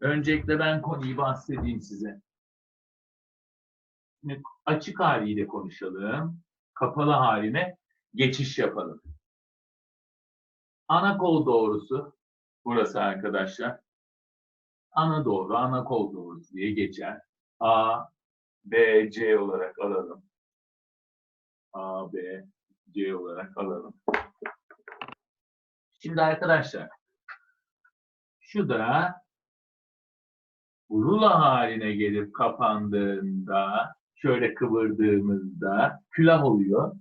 Öncelikle ben konuyu bahsedeyim size. Şimdi açık haliyle konuşalım. Kapalı haline geçiş yapalım. Ana kol doğrusu burası arkadaşlar. Ana doğru, ana kol doğrusu diye geçer. A, B, C olarak alalım. A, B, C olarak alalım. Şimdi arkadaşlar şu da rula haline gelip kapandığında şöyle kıvırdığımızda külah oluyor.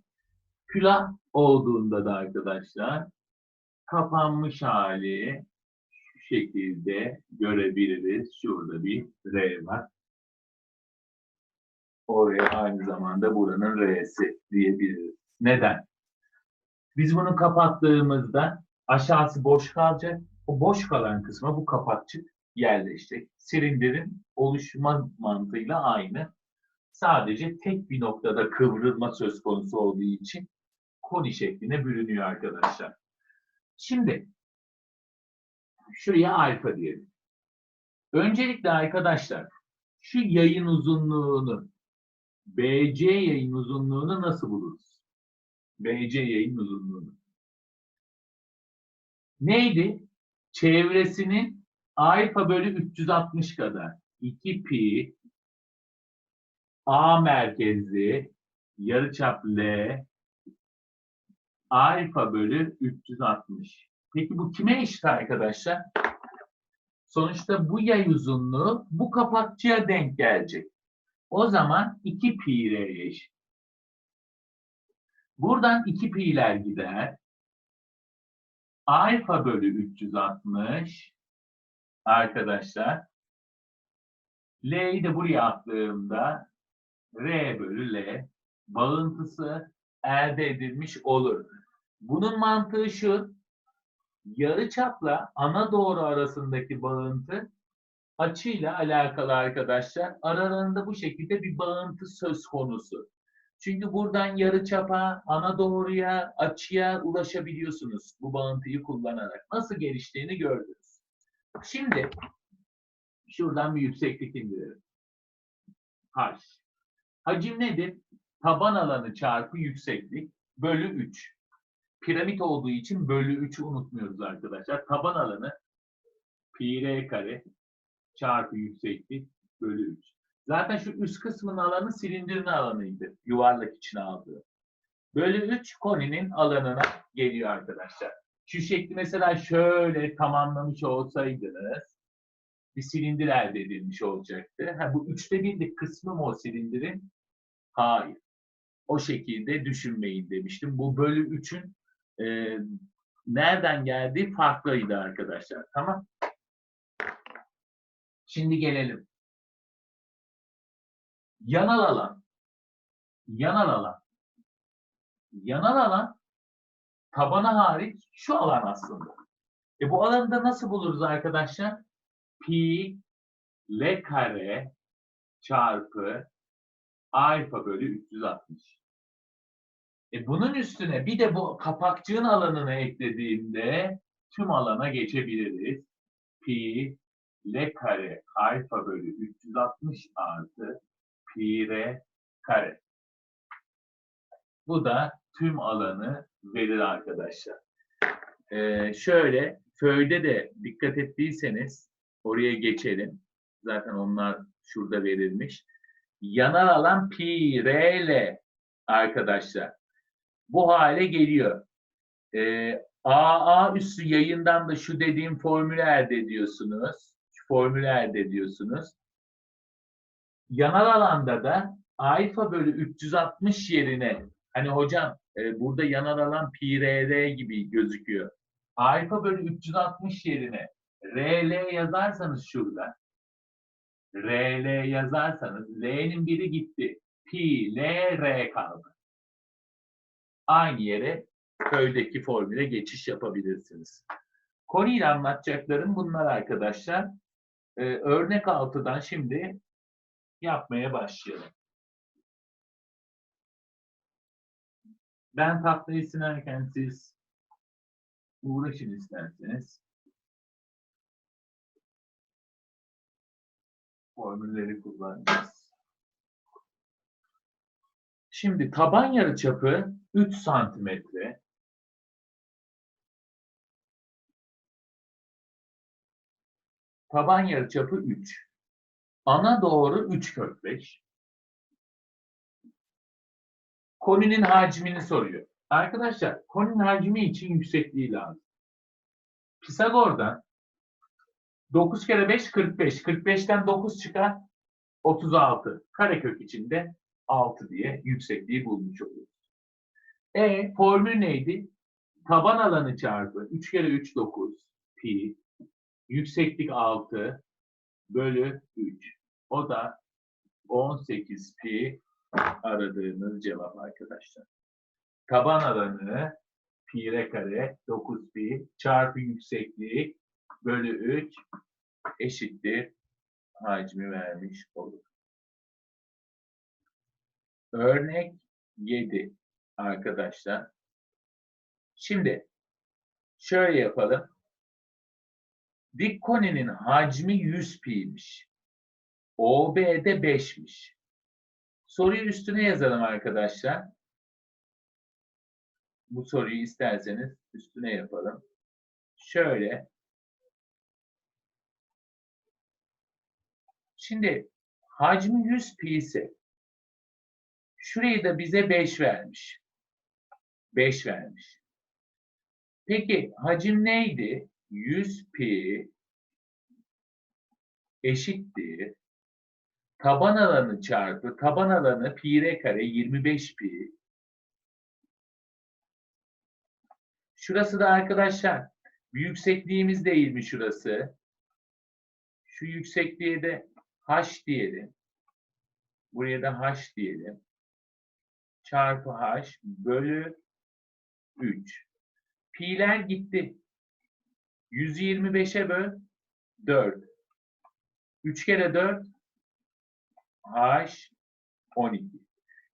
Külah olduğunda da arkadaşlar kapanmış hali şu şekilde görebiliriz. Şurada bir R var. Oraya aynı zamanda buranın R'si diyebiliriz. Neden? Biz bunu kapattığımızda aşağısı boş kalacak. O boş kalan kısma bu kapakçık yerleşecek. Silindirin oluşma mantığıyla aynı. Sadece tek bir noktada kıvrılma söz konusu olduğu için koni şekline bürünüyor arkadaşlar. Şimdi şuraya alfa diyelim. Öncelikle arkadaşlar şu yayın uzunluğunu BC yayın uzunluğunu nasıl buluruz? BC yayın uzunluğunu. Neydi? Çevresinin alfa bölü 360 kadar. 2 pi A merkezli yarıçap L alfa bölü 360. Peki bu kime eşit arkadaşlar? Sonuçta bu yay uzunluğu bu kapakçıya denk gelecek. O zaman 2 pi r'ye eşit. Buradan 2 pi'ler gider. Alfa bölü 360 arkadaşlar. L'yi de buraya attığımda R bölü L bağıntısı elde edilmiş olur. Bunun mantığı şu. Yarıçapla ana doğru arasındaki bağıntı açıyla alakalı arkadaşlar. Aralarında bu şekilde bir bağıntı söz konusu. Çünkü buradan yarıçapa, ana doğruya, açıya ulaşabiliyorsunuz bu bağıntıyı kullanarak. Nasıl geliştiğini gördünüz. Şimdi şuradan bir yükseklik indirelim. H. Hacim nedir? Taban alanı çarpı yükseklik bölü 3. Piramit olduğu için bölü 3'ü unutmuyoruz arkadaşlar. Taban alanı pi r kare çarpı yükseklik bölü 3. Zaten şu üst kısmın alanı silindirin alanıydı. Yuvarlak içine aldığı. Bölü 3 koninin alanına geliyor arkadaşlar. Şu şekli mesela şöyle tamamlamış olsaydınız bir silindir elde edilmiş olacaktı. Ha, bu üçte birlik kısmı mı o silindirin? Hayır. O şekilde düşünmeyin demiştim. Bu bölü 3'ün e, nereden geldiği farklıydı arkadaşlar. Tamam. Şimdi gelelim. Yanal alan. Yanal alan. Yanal alan tabana hariç şu alan aslında. E bu alanı da nasıl buluruz arkadaşlar? Pi L kare çarpı alfa bölü 360. E bunun üstüne bir de bu kapakçığın alanını eklediğimde tüm alana geçebiliriz. Pi L kare alfa bölü 360 artı pi r kare. Bu da tüm alanı verir arkadaşlar. Ee, şöyle föyde de dikkat ettiyseniz oraya geçelim. Zaten onlar şurada verilmiş. Yanal alan pi r ile arkadaşlar. Bu hale geliyor. Ee, AA üssü yayından da şu dediğim formülü elde ediyorsunuz. Şu formülü elde ediyorsunuz. Yanal alanda da alfa bölü 360 yerine hani hocam e, burada yanal alan pi gibi gözüküyor. Alfa bölü 360 yerine rl yazarsanız şurada rl yazarsanız l'nin biri gitti. Pi l r kaldı. Aynı yere köydeki formüle geçiş yapabilirsiniz. Konuyla anlatacaklarım bunlar arkadaşlar. Ee, örnek 6'dan şimdi yapmaya başlayalım. Ben tahtayı silerken siz uğraşın isterseniz. formülleri kullanacağız. Şimdi taban yarıçapı 3 santimetre. Taban yarıçapı 3. Ana doğru 3 kök 5. Koninin hacmini soruyor. Arkadaşlar koninin hacmi için yüksekliği lazım. Pisagor'dan 9 kere 5 45. 45'ten 9 çıkar 36. Karekök içinde 6 diye yüksekliği bulmuş oluyoruz. E formül neydi? Taban alanı çarpı 3 kere 3 9 pi yükseklik 6 bölü 3. O da 18 pi aradığımız cevap arkadaşlar. Taban alanı pi r kare 9 pi çarpı yüksekliği bölü 3 eşittir hacmi vermiş olur. Örnek 7 arkadaşlar. Şimdi şöyle yapalım. Dik koninin hacmi 100 pi'ymiş. OB de 5'miş. Soruyu üstüne yazalım arkadaşlar. Bu soruyu isterseniz üstüne yapalım. Şöyle. Şimdi hacmi 100 pi ise şurayı da bize 5 vermiş. 5 vermiş. Peki hacim neydi? 100 pi eşittir. Taban alanı çarpı taban alanı pi r kare 25 pi. Şurası da arkadaşlar bir yüksekliğimiz değil mi şurası? Şu yüksekliğe de h diyelim. Buraya da h diyelim. Çarpı h bölü 3. Pi'ler gitti. 125'e böl 4. 3 kere 4 H 12.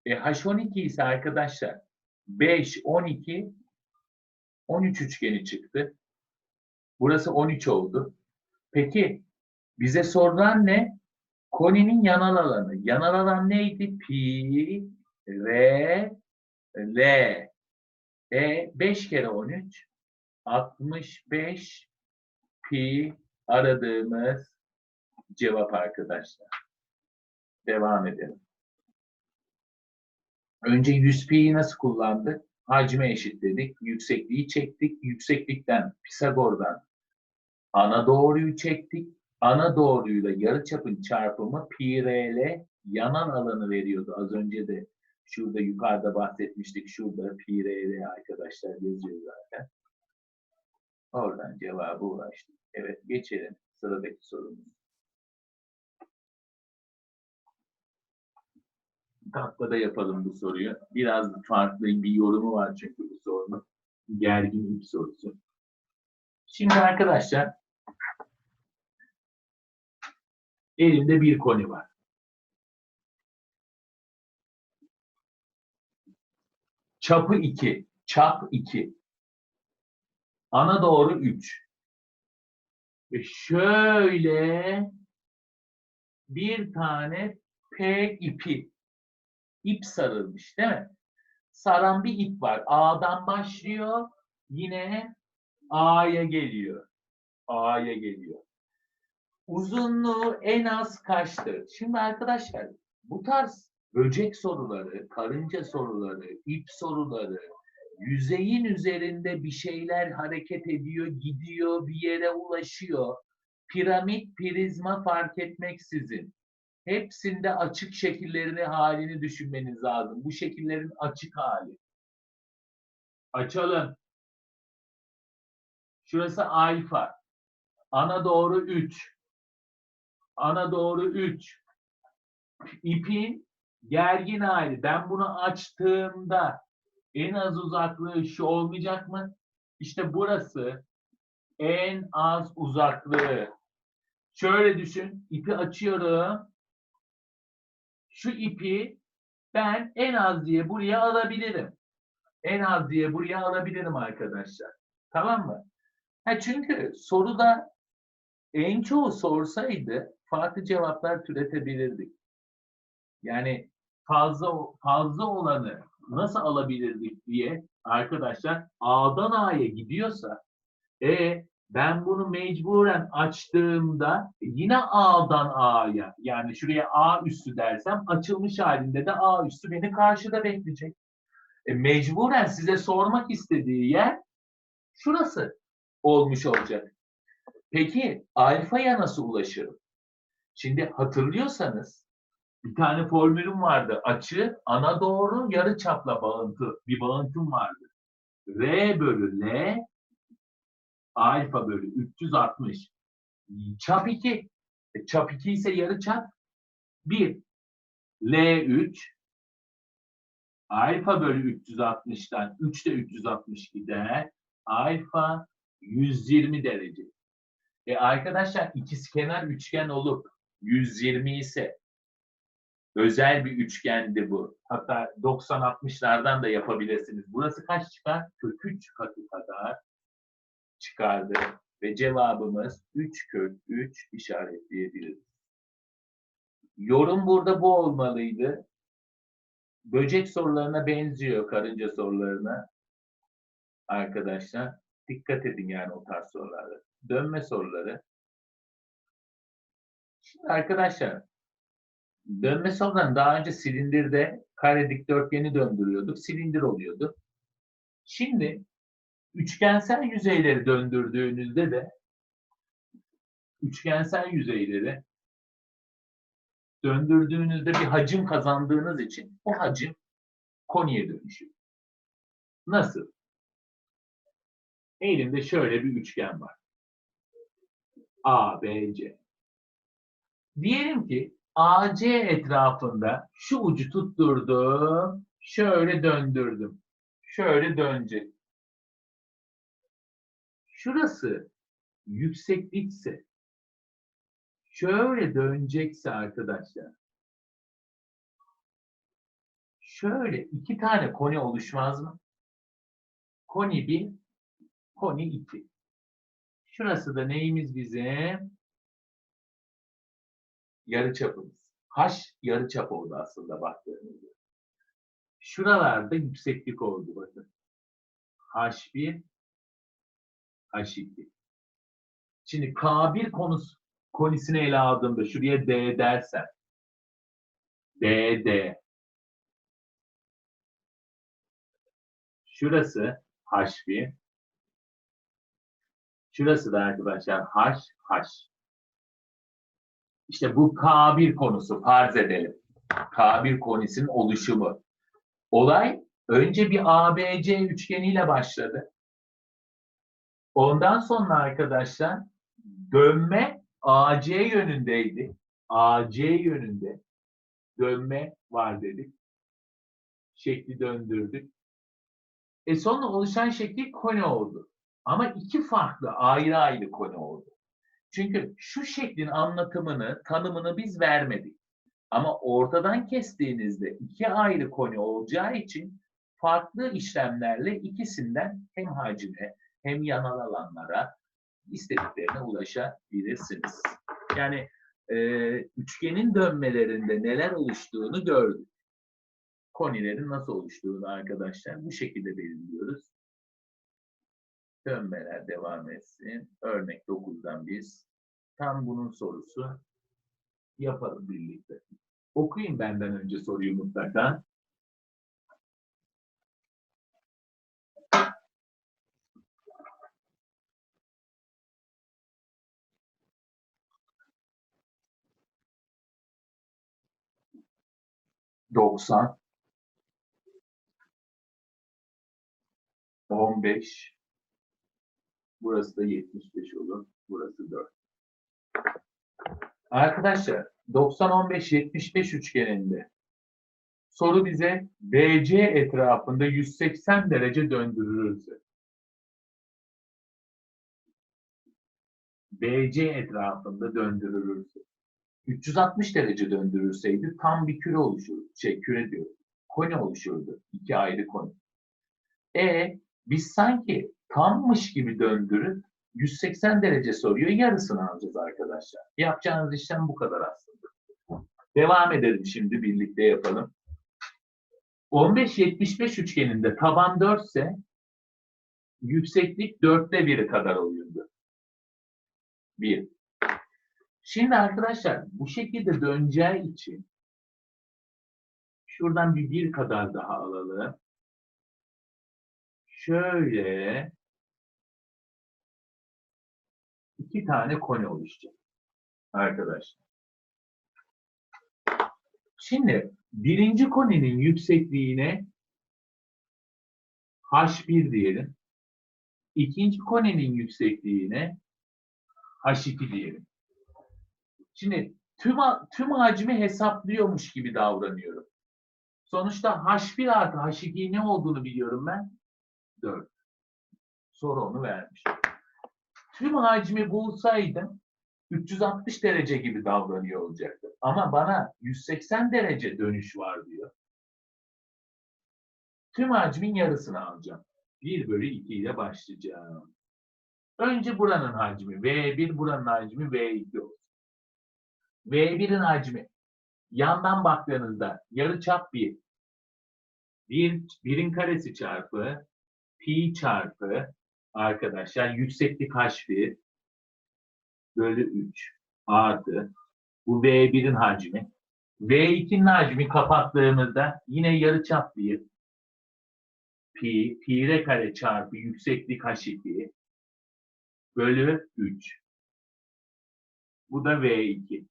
E, H 12 ise arkadaşlar 5, 12, 13 üçgeni çıktı. Burası 13 oldu. Peki bize sorulan ne? Koninin yanal alanı. Yanal alan neydi? Pi, R, L. E 5 kere 13 65 pi aradığımız cevap arkadaşlar. Devam edelim. Önce 100 pi'yi nasıl kullandık? Hacme eşitledik. Yüksekliği çektik. Yükseklikten Pisagor'dan ana doğruyu çektik. Ana doğruyla yarıçapın çarpımı pi r ile yanan alanı veriyordu. Az önce de şurada yukarıda bahsetmiştik. Şurada pi r ile arkadaşlar yazıyor zaten. Oradan cevabı ulaştık. Evet geçelim sıradaki sorumuz. Tahtada yapalım bu soruyu. Biraz farklı bir yorumu var çünkü bu sorunun. Gergin bir sorusu. Şimdi arkadaşlar elimde bir koni var. Çapı 2. Çap 2. Ana doğru 3. Ve şöyle bir tane P ipi. İp sarılmış değil mi? Saran bir ip var. A'dan başlıyor. Yine A'ya geliyor. A'ya geliyor. Uzunluğu en az kaçtır? Şimdi arkadaşlar bu tarz böcek soruları, karınca soruları, ip soruları, yüzeyin üzerinde bir şeyler hareket ediyor, gidiyor, bir yere ulaşıyor. Piramit, prizma fark etmeksizin. Hepsinde açık şekillerini, halini düşünmeniz lazım. Bu şekillerin açık hali. Açalım. Şurası alfa. Ana doğru 3. Ana doğru 3. İpin gergin hali. Ben bunu açtığımda en az uzaklığı şu olmayacak mı? İşte burası en az uzaklığı. Şöyle düşün. ipi açıyorum. Şu ipi ben en az diye buraya alabilirim. En az diye buraya alabilirim arkadaşlar. Tamam mı? Ha çünkü soruda en çoğu sorsaydı farklı cevaplar türetebilirdik. Yani fazla fazla olanı nasıl alabilirdik diye arkadaşlar A'dan A'ya gidiyorsa e ben bunu mecburen açtığımda yine A'dan A'ya yani şuraya A üssü dersem açılmış halinde de A üssü beni karşıda bekleyecek. E, mecburen size sormak istediği yer şurası olmuş olacak. Peki alfaya nasıl ulaşırım? Şimdi hatırlıyorsanız bir tane formülüm vardı. Açı ana doğru yarı çapla bağıntı bir bağıntım vardı. R bölü L alfa bölü 360 çap 2. E, çap 2 ise yarı çap 1. L3 alfa bölü 360'dan 3 de 360 gider. Alfa 120 derece. E arkadaşlar ikizkenar üçgen olup 120 ise özel bir üçgendi bu. Hatta 90-60'lardan da yapabilirsiniz. Burası kaç çıkar? Kök 3 katı kadar çıkardı. Ve cevabımız 3 kök 3 işaretleyebiliriz. Yorum burada bu olmalıydı. Böcek sorularına benziyor karınca sorularına. Arkadaşlar dikkat edin yani o tarz sorularda. Dönme soruları. Şimdi arkadaşlar dönme sorularını daha önce silindirde kare dikdörtgeni döndürüyorduk. Silindir oluyordu. Şimdi üçgensel yüzeyleri döndürdüğünüzde de üçgensel yüzeyleri döndürdüğünüzde bir hacim kazandığınız için o hacim koniye dönüşüyor. Nasıl? Elimde şöyle bir üçgen var. A, B, C. Diyelim ki AC etrafında şu ucu tutturdum, şöyle döndürdüm. Şöyle dönecek. Şurası yükseklikse, şöyle dönecekse arkadaşlar, şöyle iki tane koni oluşmaz mı? Koni 1, koni 2. Şurası da neyimiz bizim? Yarıçapımız. H yarıçap oldu aslında baktığınızda. Şuralarda yükseklik oldu bakın. H1, H2. Şimdi K1 konusu, konisini ele aldığımda şuraya D dersen D, D. Şurası H1. Şurası da arkadaşlar H, H. İşte bu K1 konusu farz edelim. K1 konisinin oluşumu. Olay önce bir ABC üçgeniyle başladı. Ondan sonra arkadaşlar dönme AC yönündeydi. AC yönünde dönme var dedik. Şekli döndürdük. E sonra oluşan şekli koni oldu. Ama iki farklı ayrı ayrı koni oldu. Çünkü şu şeklin anlatımını, tanımını biz vermedik. Ama ortadan kestiğinizde iki ayrı koni olacağı için farklı işlemlerle ikisinden hem hacime hem yanal alanlara istediklerine ulaşabilirsiniz. Yani e, üçgenin dönmelerinde neler oluştuğunu gördük. Konilerin nasıl oluştuğunu arkadaşlar bu şekilde belirliyoruz. Dönmeler devam etsin. Örnek 9'dan biz tam bunun sorusu yapalım birlikte. Okuyun benden önce soruyu mutlaka. Doksan, on beş, burası da yetmiş beş olur, burası dört. Arkadaşlar 90-15-75 üçgeninde soru bize BC etrafında 180 derece döndürülürse BC etrafında döndürülürse 360 derece döndürülseydi tam bir küre oluşurdu. Şey küre diyor. Koni oluşurdu. İki ayrı koni. E biz sanki tammış gibi döndürüp 180 derece soruyor. Yarısını alacağız arkadaşlar. Yapacağınız işlem bu kadar aslında. Devam edelim şimdi birlikte yapalım. 15-75 üçgeninde taban 4 ise yükseklik 4'te 1'i kadar oluyordu. 1. Şimdi arkadaşlar bu şekilde döneceği için şuradan bir bir kadar daha alalım. Şöyle iki tane koni oluşacak arkadaşlar. Şimdi birinci koninin yüksekliğine H1 diyelim. İkinci koninin yüksekliğine H2 diyelim. Şimdi tüm, tüm hacmi hesaplıyormuş gibi davranıyorum. Sonuçta H1 artı H2 ne olduğunu biliyorum ben. 4. Soru onu vermiş. Tüm hacmi bulsaydım 360 derece gibi davranıyor olacaktı. Ama bana 180 derece dönüş var diyor. Tüm hacmin yarısını alacağım. 1 bölü 2 ile başlayacağım. Önce buranın hacmi V1, buranın hacmi V2 olsun. V1'in hacmi yandan baktığınızda yarı çap 1. 1 birin karesi çarpı pi çarpı arkadaşlar yükseklik h1 bölü 3 artı bu V1'in hacmi. V2'nin hacmi kapattığımızda yine yarıçap 1 pi, pi r kare çarpı yükseklik h2 bölü 3. Bu da V2.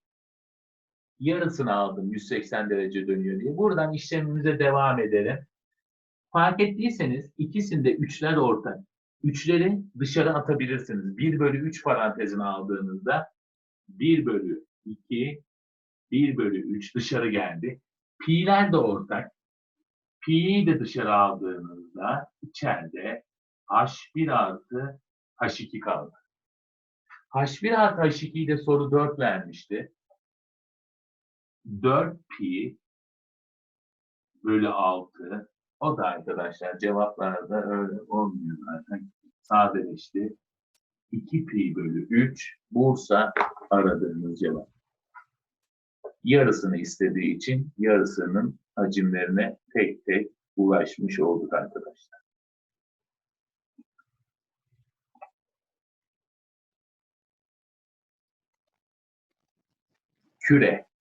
Yarısını aldım 180 derece dönüyor diye. Buradan işlemimize devam edelim. Fark ettiyseniz ikisinde üçler ortak. Üçleri dışarı atabilirsiniz. 1 bölü 3 parantezine aldığınızda 1 bölü 2, 1 bölü 3 dışarı geldi. Pi'ler de ortak. Pi'yi de dışarı aldığınızda içeride H1 artı H2 kaldı. H1 artı H2'yi de soru 4 vermişti. 4 pi bölü 6 o da arkadaşlar cevaplarda öyle olmuyor zaten. Sadeleşti. 2 pi bölü 3 Bursa aradığımız cevap. Yarısını istediği için yarısının hacimlerine tek tek ulaşmış olduk arkadaşlar. Küre.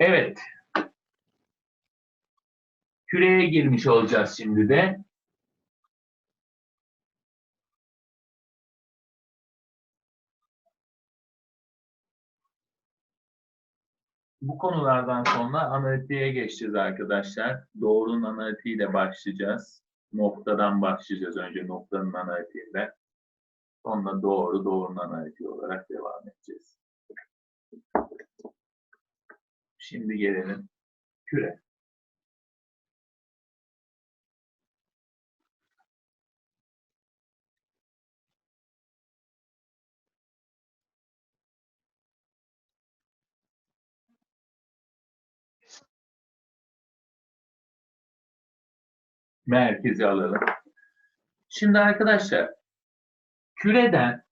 Evet. Küreye girmiş olacağız şimdi de. Bu konulardan sonra analitiğe geçeceğiz arkadaşlar. Doğrunun analitiğiyle başlayacağız. Noktadan başlayacağız önce noktanın analitiğiyle. Sonra doğru, doğrunun analitiği olarak devam edeceğiz. Şimdi gelelim küre. Merkezi alalım. Şimdi arkadaşlar küreden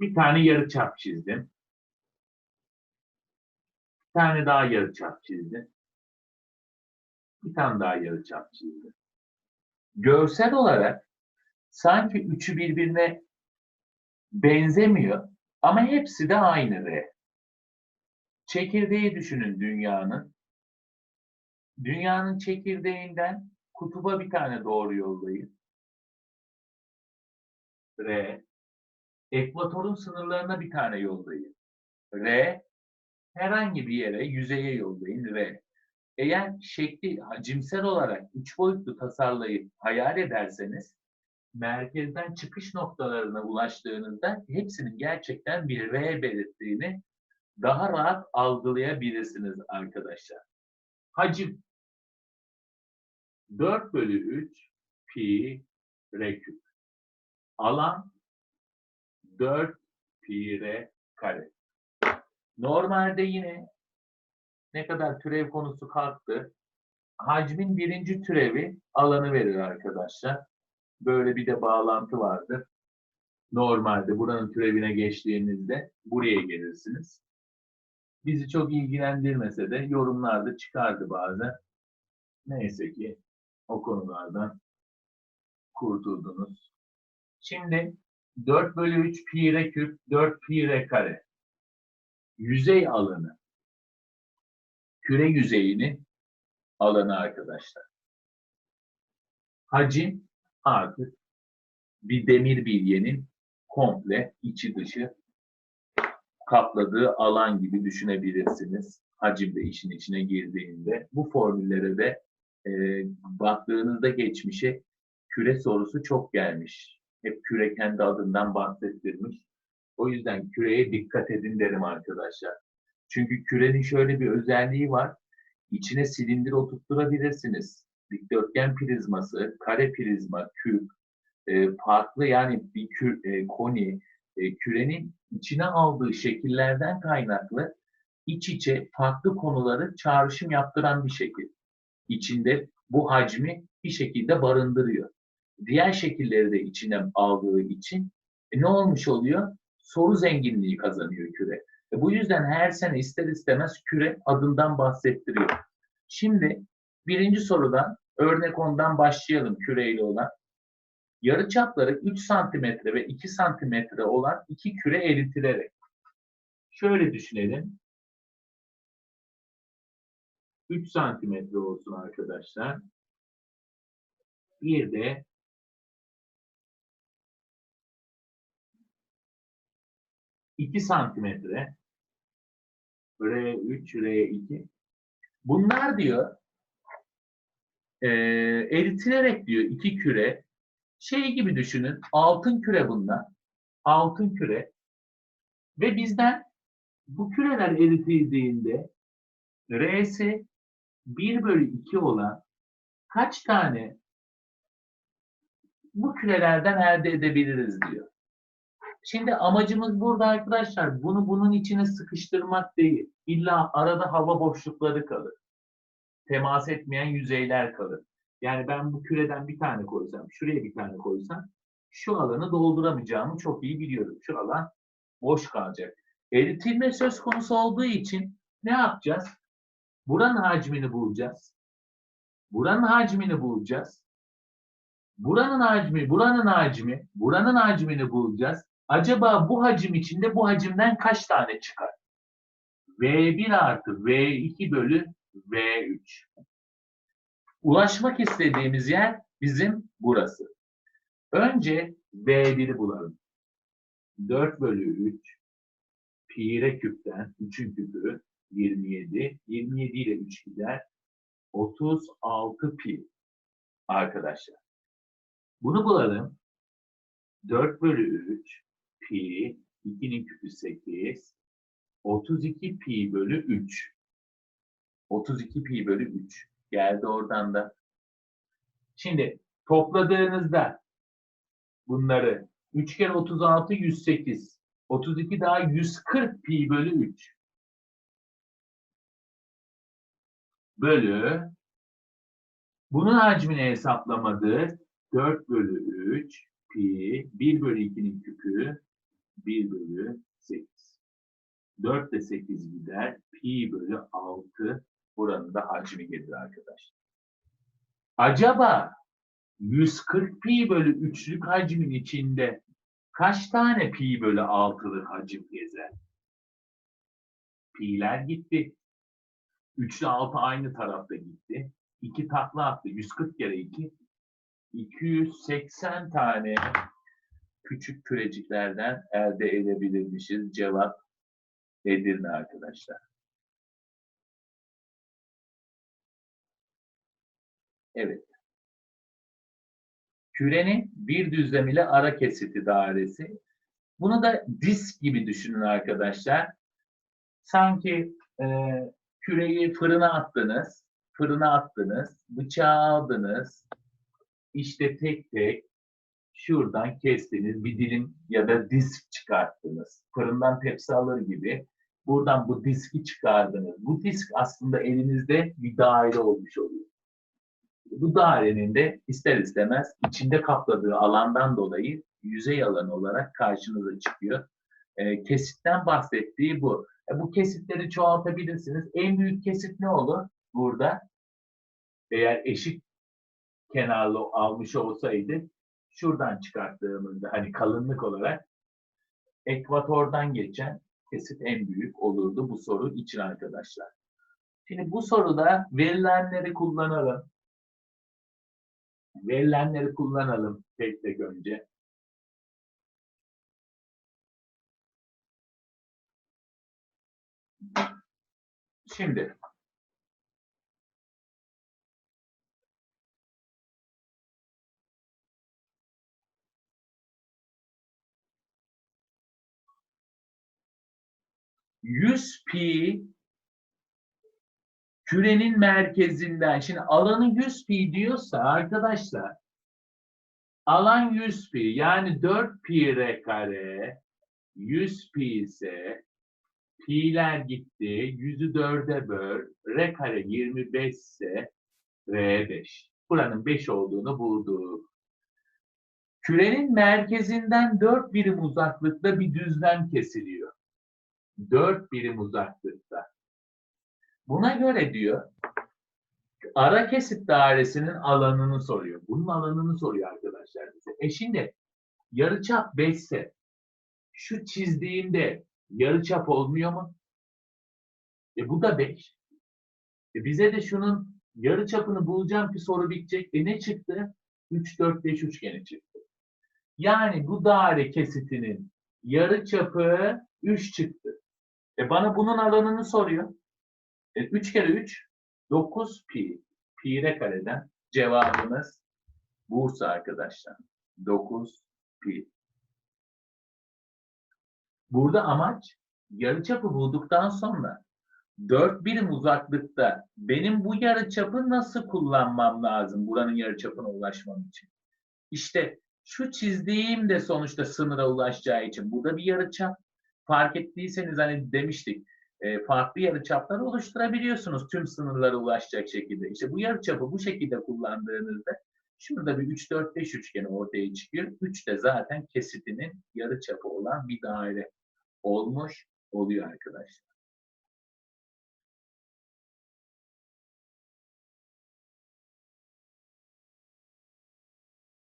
bir tane yarıçap çizdim. Tane daha yarıçap çizdim. Bir tane daha yarıçap çizdim. Görsel olarak sanki üçü birbirine benzemiyor ama hepsi de aynı R. Çekirdeği düşünün dünyanın. Dünyanın çekirdeğinden kutuba bir tane doğru yollayın. R. Ekvatorun sınırlarına bir tane yollayın. R. Herhangi bir yere, yüzeye yollayın. R. Eğer şekli hacimsel olarak üç boyutlu tasarlayıp hayal ederseniz merkezden çıkış noktalarına ulaştığınızda hepsinin gerçekten bir R belirttiğini daha rahat algılayabilirsiniz arkadaşlar. Hacim 4 bölü 3 pi r küp. Alan 4 pi r kare. Normalde yine ne kadar türev konusu kalktı. Hacmin birinci türevi alanı verir arkadaşlar. Böyle bir de bağlantı vardır. Normalde buranın türevine geçtiğinizde buraya gelirsiniz. Bizi çok ilgilendirmese de yorumlarda çıkardı bazen. Neyse ki o konulardan kurtuldunuz. Şimdi 4 bölü 3 pi r küp 4 pi r kare. Yüzey alanı. Küre yüzeyinin alanı arkadaşlar. Hacim artık bir demir bilyenin komple içi dışı kapladığı alan gibi düşünebilirsiniz. Hacim de işin içine girdiğinde. Bu formüllere de e, baktığınızda geçmişe küre sorusu çok gelmiş. Hep küre kendi adından bahsettirmiş. O yüzden küreye dikkat edin derim arkadaşlar. Çünkü kürenin şöyle bir özelliği var. İçine silindir oturtturabilirsiniz. Dikdörtgen prizması, kare prizma, küp, e, farklı yani bir kür, e, koni, e, kürenin içine aldığı şekillerden kaynaklı iç içe farklı konuları çağrışım yaptıran bir şekil. İçinde bu hacmi bir şekilde barındırıyor. Diğer şekilleri de içine aldığı için e, ne olmuş oluyor? Soru zenginliği kazanıyor küre. E, bu yüzden her sene ister istemez küre adından bahsettiriyor. Şimdi birinci sorudan örnek ondan başlayalım küreyle olan. Yarı çapları 3 santimetre ve 2 santimetre olan iki küre eritilerek. Şöyle düşünelim. 3 santimetre olsun arkadaşlar. Bir de iki santimetre. R3, R2. Bunlar diyor e, eritilerek diyor iki küre şey gibi düşünün altın küre bunlar. Altın küre ve bizden bu küreler eritildiğinde R'si 1 bölü 2 olan kaç tane bu kürelerden elde edebiliriz diyor. Şimdi amacımız burada arkadaşlar bunu bunun içine sıkıştırmak değil. İlla arada hava boşlukları kalır. Temas etmeyen yüzeyler kalır. Yani ben bu küreden bir tane koysam, şuraya bir tane koysam şu alanı dolduramayacağımı çok iyi biliyorum. Şu alan boş kalacak. Eritilme söz konusu olduğu için ne yapacağız? Buranın hacmini bulacağız. Buranın hacmini bulacağız. Buranın hacmi, buranın hacmi, buranın hacmini bulacağız. Acaba bu hacim içinde bu hacimden kaç tane çıkar? V1 artı V2 bölü V3. Ulaşmak istediğimiz yer bizim burası. Önce V1'i bulalım. 4 bölü 3 pi r küpten 3'ün küpü 27. 27 ile 3 gider. 36 pi arkadaşlar. Bunu bulalım. 4 bölü 3 pi 2'nin küpü 8 32 pi bölü 3 32 pi bölü 3 geldi oradan da. Şimdi topladığınızda bunları 3 kere 36 108 32 daha 140 pi bölü 3 bölü. Bunun hacmini hesaplamadı. 4 bölü 3 pi 1 bölü 2'nin küpü 1 bölü 8. 4 de 8 gider. Pi bölü 6 buranın da hacmi gelir arkadaşlar. Acaba 140 pi bölü 3'lük hacmin içinde kaç tane pi bölü 6'lık hacim gezer? Pi'ler gitti. 3 ile 6 aynı tarafta gitti. 2 takla attı. 140 kere 2 280 tane küçük küreciklerden elde edebilirmişiz. Cevap Edirne arkadaşlar. Evet. Kürenin bir düzlem ile ara kesiti dairesi. Bunu da disk gibi düşünün arkadaşlar. Sanki e, küreyi fırına attınız, fırına attınız, bıçağı aldınız, işte tek tek şuradan kestiniz, bir dilim ya da disk çıkarttınız. Fırından tepsi alır gibi Buradan bu diski çıkardınız. Bu disk aslında elinizde bir daire olmuş oluyor. Bu dairenin de ister istemez içinde kapladığı alandan dolayı yüzey alanı olarak karşınıza çıkıyor. Ee, kesitten bahsettiği bu. E, bu kesitleri çoğaltabilirsiniz. En büyük kesit ne olur burada? Eğer eşit kenarlı almış olsaydı şuradan çıkarttığımızda hani kalınlık olarak ekvatordan geçen kesit en büyük olurdu bu soru için arkadaşlar. Şimdi bu soruda verilenleri kullanalım. Verilenleri kullanalım tek tek önce. Şimdi yüz pi kürenin merkezinden şimdi alanı 100 pi diyorsa arkadaşlar alan 100 pi yani 4 pi r kare 100 pi ise pi'ler gitti. 100'ü 4'e böl. R kare 25 ise R 5. Buranın 5 olduğunu bulduk. Kürenin merkezinden 4 birim uzaklıkta bir düzlem kesiliyor. 4 birim uzaklıkta. Buna göre diyor ara kesit dairesinin alanını soruyor. Bunun alanını soruyor arkadaşlar bize. E şimdi yarıçap 5 ise şu çizdiğimde yarıçap olmuyor mu? E bu da 5. E bize de şunun yarıçapını bulacağım ki soru bitecek. E ne çıktı? 3, 4, 5 üçgeni çıktı. Yani bu daire kesitinin yarıçapı 3 çıktı. E bana bunun alanını soruyor. E 3 kere 3 9 pi. Pi r kareden cevabımız Bursa arkadaşlar. 9 pi. Burada amaç yarıçapı bulduktan sonra 4 birim uzaklıkta benim bu yarıçapı nasıl kullanmam lazım buranın yarıçapına ulaşmam için? İşte şu çizdiğim de sonuçta sınıra ulaşacağı için burada bir yarıçap fark ettiyseniz hani demiştik e, farklı yarıçaplar oluşturabiliyorsunuz tüm sınırlara ulaşacak şekilde. İşte bu yarıçapı bu şekilde kullandığınızda şurada bir 3 4 5 üçgeni ortaya çıkıyor. 3 de zaten kesitinin yarıçapı olan bir daire olmuş oluyor arkadaşlar.